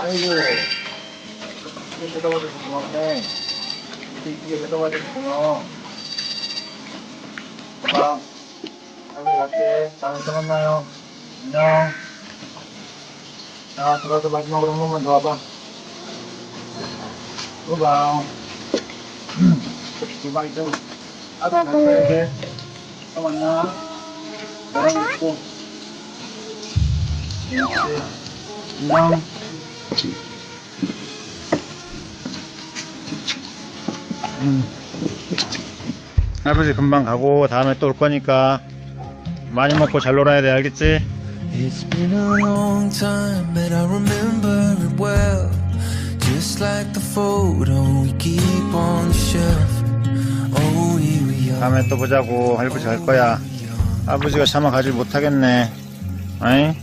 아이고. 이게 배달와줘서 고맙네. 이게 배달와줘서 고마워. 봐. 아이고, 갈게. 다음에 또 만나요. 안녕. 자, 들어가서 마지막으로 한 번만 더 와봐. 또 봐. 두방 있죠? 아들 갈게. 또 만나. 나랑 있고. 안녕. 아버지 금방 가고 다음에 또 올 거니까 많이 먹고 잘 놀아야 돼 알겠지? It's been a long time, but I remember it well. Just like the photo we keep on the shelf. Oh, here we are. 다음에 또 보자고 할아버지 갈 거야 아버지가 차마 가지 못하겠네 어이?